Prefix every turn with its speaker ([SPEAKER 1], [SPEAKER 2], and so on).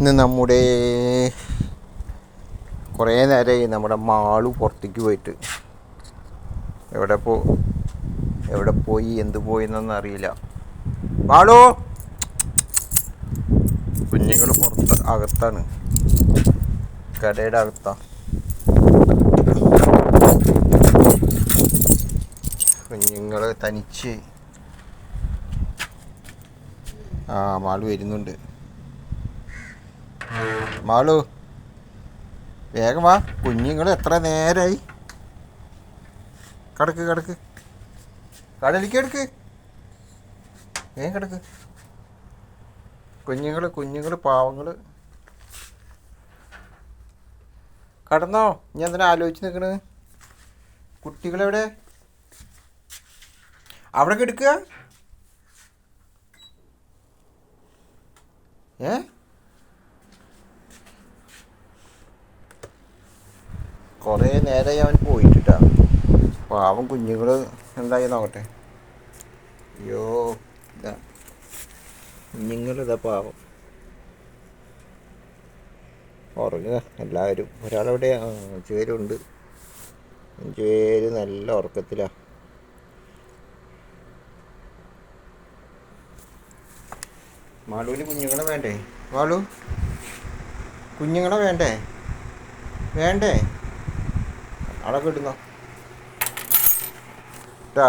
[SPEAKER 1] ഇന്ന് നമ്മുടെ കുറേ നേരമായി നമ്മുടെ മാൾ പുറത്തേക്ക് പോയിട്ട്. എവിടെ പോ എവിടെ പോയി എന്ത് പോയി എന്നൊന്നും അറിയില്ല. മാളു! കുഞ്ഞുങ്ങൾ പുറത്ത് അകത്താണ്. കടയുടെ അകത്താ. കുഞ്ഞുങ്ങൾ തനിച്ച്. ആ മാൾ വരുന്നുണ്ട്. മാളു വേഗം വാ. കുഞ്ഞുങ്ങൾ എത്ര നേരമായി കിടക്ക് കിടക്ക്. കടലിക്ക് കിടക്ക്. വേഗം കിടക്ക്. കുഞ്ഞുങ്ങൾ കുഞ്ഞുങ്ങൾ പാവങ്ങൾ കടന്നോ. ഞാൻ എന്തിനാ ആലോചിച്ച് നിൽക്കണ് കുട്ടികളെവിടെ? അവിടെ കിടക്കുക ഏ? കുറേ നേരമായി അവൻ പോയിട്ടാ പാവം കുഞ്ഞുങ്ങൾ എന്തായി നോക്കട്ടെ. അയ്യോ കുഞ്ഞുങ്ങളിതാ പാവം. ഉറങ്ങുക എല്ലാവരും. ഒരാളവിടെ ചേരുണ്ട് ചേര് നല്ല ഉറക്കത്തിലാ. മാളുവിന് കുഞ്ഞുങ്ങളെ വേണ്ടേ? മാളു കുഞ്ഞുങ്ങളെ വേണ്ടേ? വേണ്ടേ? അവിടെ കിട്ടുന്നോ ട്ടാ